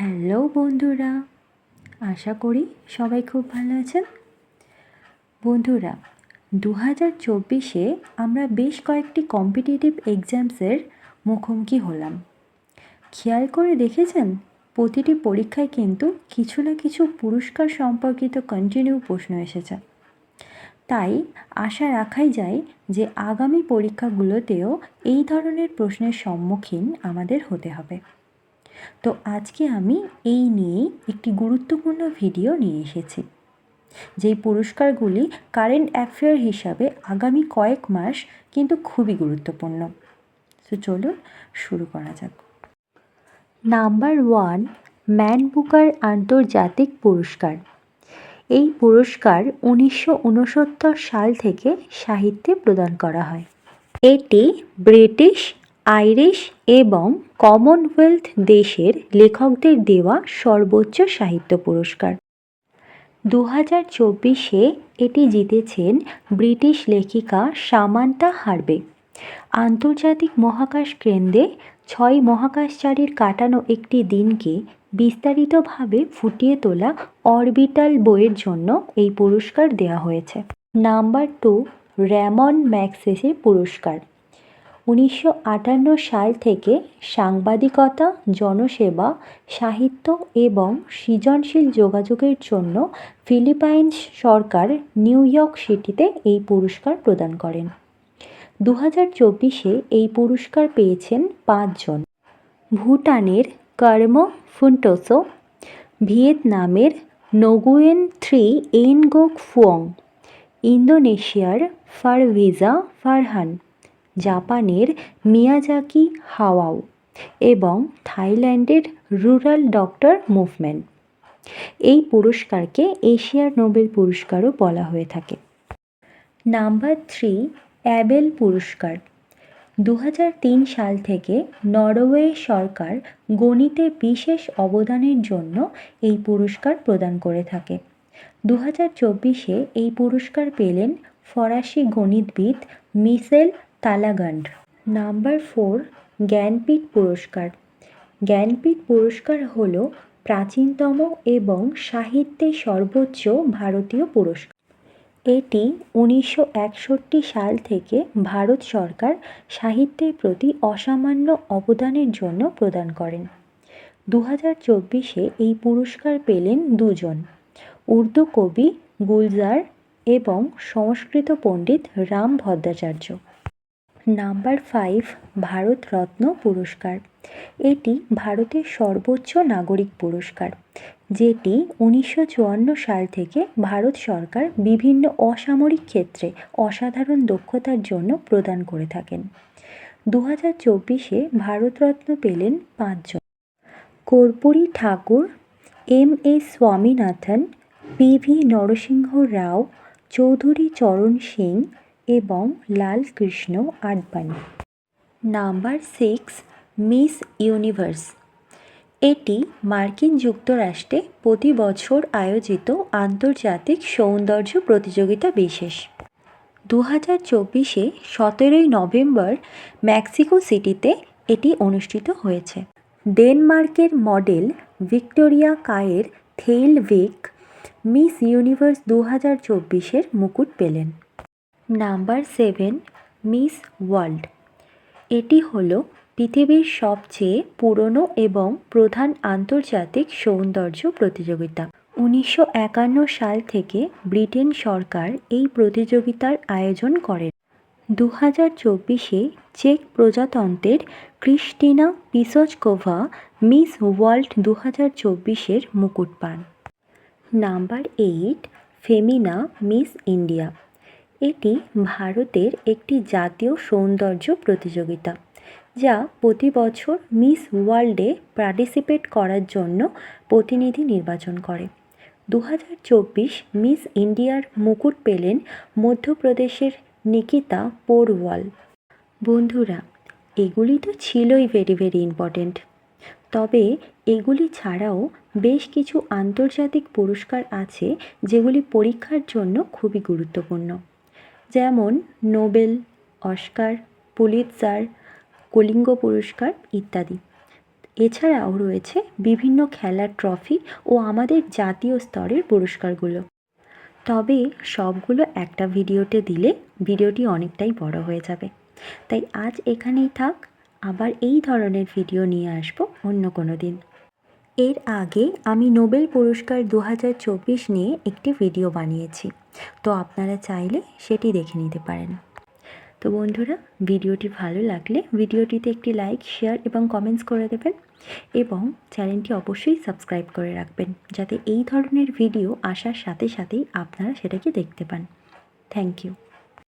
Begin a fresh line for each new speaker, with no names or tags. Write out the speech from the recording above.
Hello বন্ধুরা, আশা করি সবাই খুব ভালো আছেন। বন্ধুরা দু হাজার চব্বিশে আমরা বেশ কয়েকটি কম্পিটিটিভ এক্সামসের মুখোমুখি হলাম। খেয়াল করে দেখেছেন? প্রতিটি পরীক্ষায় কিন্তু কিছু না কিছু পুরস্কার সম্পর্কিত কন্টিনিউ প্রশ্ন এসেছে। তাই আশা রাখাই যায় যে আগামী পরীক্ষাগুলোতেও এই ধরনের প্রশ্নের সম্মুখীন আমাদের হতে হবে। তো আজকে আমি এই নিয়েই একটি গুরুত্বপূর্ণ ভিডিও নিয়ে এসেছি, যেই পুরস্কারগুলি কারেন্ট অ্যাফেয়ার হিসাবে আগামী কয়েক মাস কিন্তু খুবই গুরুত্বপূর্ণ। তো চলুন শুরু করা যাক। নাম্বার ওয়ান ম্যান বুকার আন্তর্জাতিক পুরস্কার। এই পুরস্কার উনিশশো উনসত্তর সাল থেকে সাহিত্যে প্রদান করা হয়। এটি ব্রিটিশ আইরিশ এবং কমনওয়েলথ দেশের লেখকদের দেওয়া সর্বোচ্চ সাহিত্য পুরস্কার। দু হাজার চব্বিশে এটি জিতেছেন ব্রিটিশ লেখিকা সামান্তা হারবে। আন্তর্জাতিক মহাকাশ কেন্দ্রে ছয় মহাকাশচারীর কাটানো একটি দিনকে বিস্তারিতভাবে ফুটিয়ে তোলা অরবিটাল বইয়ের জন্য এই পুরস্কার দেওয়া হয়েছে। নাম্বার টু, র্যামন ম্যাক্সেসে পুরস্কার। উনিশশো আটান্ন সাল থেকে সাংবাদিকতা, জনসেবা, সাহিত্য এবং সৃজনশীল যোগাযোগের জন্য ফিলিপাইন্স সরকার নিউ ইয়র্ক সিটিতে এই পুরস্কার প্রদান করেন। দু হাজার চব্বিশে এই পুরস্কার পেয়েছেন পাঁচজন ভুটানের কর্ম ফুন্টোসো, ভিয়েতনামের নগুয়েন থ্রি এনগোক ফুয়ং, ইন্দোনেশিয়ার ফারভিজা ফারহান। জাপানের মিয়াজাকি হাওয়াও এবং থাইল্যান্ডের রুরাল ডক্টর মুভমেন্ট। এই পুরস্কারকে এশিয়ার নোবেল পুরস্কারও বলা হয়ে থাকে। নাম্বার থ্রি, অ্যাবেল পুরস্কার। দু সাল থেকে নরওয়ে সরকার গণিতে বিশেষ অবদানের জন্য এই পুরস্কার প্রদান করে থাকে। দু হাজার এই পুরস্কার পেলেন ফরাসি গণিতবিদ Michel Talagrand number four, Jnanpith পুরস্কার। জ্ঞানপীঠ পুরস্কার হল প্রাচীনতম এবং সাহিত্যে সর্বোচ্চ ভারতীয় পুরস্কার। এটি উনিশশো একষট্টি সাল থেকে ভারত সরকার সাহিত্যের প্রতি অসামান্য অবদানের জন্য প্রদান করেন। দু হাজার চব্বিশে এই পুরস্কার পেলেন দুজন, উর্দু কবি গুলজার এবং সংস্কৃত পণ্ডিত রাম ভদ্রাচার্য। নাম্বার ফাইভ ভারতরত্ন পুরস্কার। এটি ভারতের সর্বোচ্চ নাগরিক পুরস্কার, যেটি উনিশশো চুয়ান্ন সাল থেকে ভারত সরকার বিভিন্ন অসামরিক ক্ষেত্রে অসাধারণ দক্ষতার জন্য প্রদান করে থাকেন। দু হাজার চব্বিশে ভারতরত্ন পেলেন পাঁচজন। Karpoori Thakur, M A Swaminathan, P V Narasimha Rao, Chaudhary Charan Singh এবং Lalkrishna Advani. Number six, miss universe. এটি মার্কিন যুক্তরাষ্ট্রে প্রতি বছর আয়োজিত আন্তর্জাতিক সৌন্দর্য প্রতিযোগিতা বিশেষ। দু হাজার চব্বিশে সতেরোই নভেম্বর মেক্সিকো সিটিতে এটি অনুষ্ঠিত হয়েছে। ডেনমার্কের model Victoria Kjaer Theilvig miss universe দু হাজার চব্বিশের মুকুট পেলেন। Number seven, miss world. এটি হল পৃথিবীর সবচেয়ে পুরনো এবং প্রধান আন্তর্জাতিক সৌন্দর্য প্রতিযোগিতা। উনিশশো একান্ন সাল থেকে ব্রিটেন সরকার এই প্রতিযোগিতার আয়োজন করেন দু হাজার চব্বিশে চেক প্রজাতন্ত্রের ক্রিস্টিনা পিসচকোভা মিস ওয়ার্ল্ড দু হাজার চব্বিশের মুকুট পান। Number eight, Femina miss India. এটি ভারতের একটি জাতীয় সৌন্দর্য প্রতিযোগিতা, যা প্রতি বছর মিস ওয়ার্ল্ডে পার্টিসিপেট করার জন্য প্রতিনিধি নির্বাচন করে। দু হাজার চব্বিশ মিস ইন্ডিয়ার মুকুট পেলেন মধ্যপ্রদেশের নিকিতা পোরওয়াল। বন্ধুরা, এগুলি তো ছিলই ভেরি ভেরি ইম্পর্টেন্ট তবে এগুলি ছাড়াও বেশ কিছু আন্তর্জাতিক পুরস্কার আছে, যেগুলি পরীক্ষার জন্য খুবই গুরুত্বপূর্ণ। যেমন নোবেল, অস্কার, পুলিৎজার, কলিঙ্গ পুরস্কার ইত্যাদি। এছাড়াও রয়েছে বিভিন্ন খেলার ট্রফি ও আমাদের জাতীয় স্তরের পুরস্কারগুলো। তবে সবগুলো একটা ভিডিওতে দিলে ভিডিওটি অনেকটাই বড় হয়ে যাবে। তাই আজ এখানেই থাক, আবার এই ধরনের ভিডিও নিয়ে আসব অন্য কোনো দিন। এর আগে আমি নোবেল পুরস্কার দু হাজার চব্বিশ নিয়ে একটি ভিডিও বানিয়েছি। তো আপনারা চাইলে সেটি দেখে নিতে পারেন। তো বন্ধুরা, ভিডিওটি ভালো লাগলে ভিডিওটিতে একটি লাইক, শেয়ার এবং কমেন্টস করে দেবেন এবং চ্যানেলটি অবশ্যই সাবস্ক্রাইব করে রাখবেন যাতে এই ধরনের ভিডিও আসার সাথে সাথেই আপনারা সেটাকে দেখতে পান। Thank you.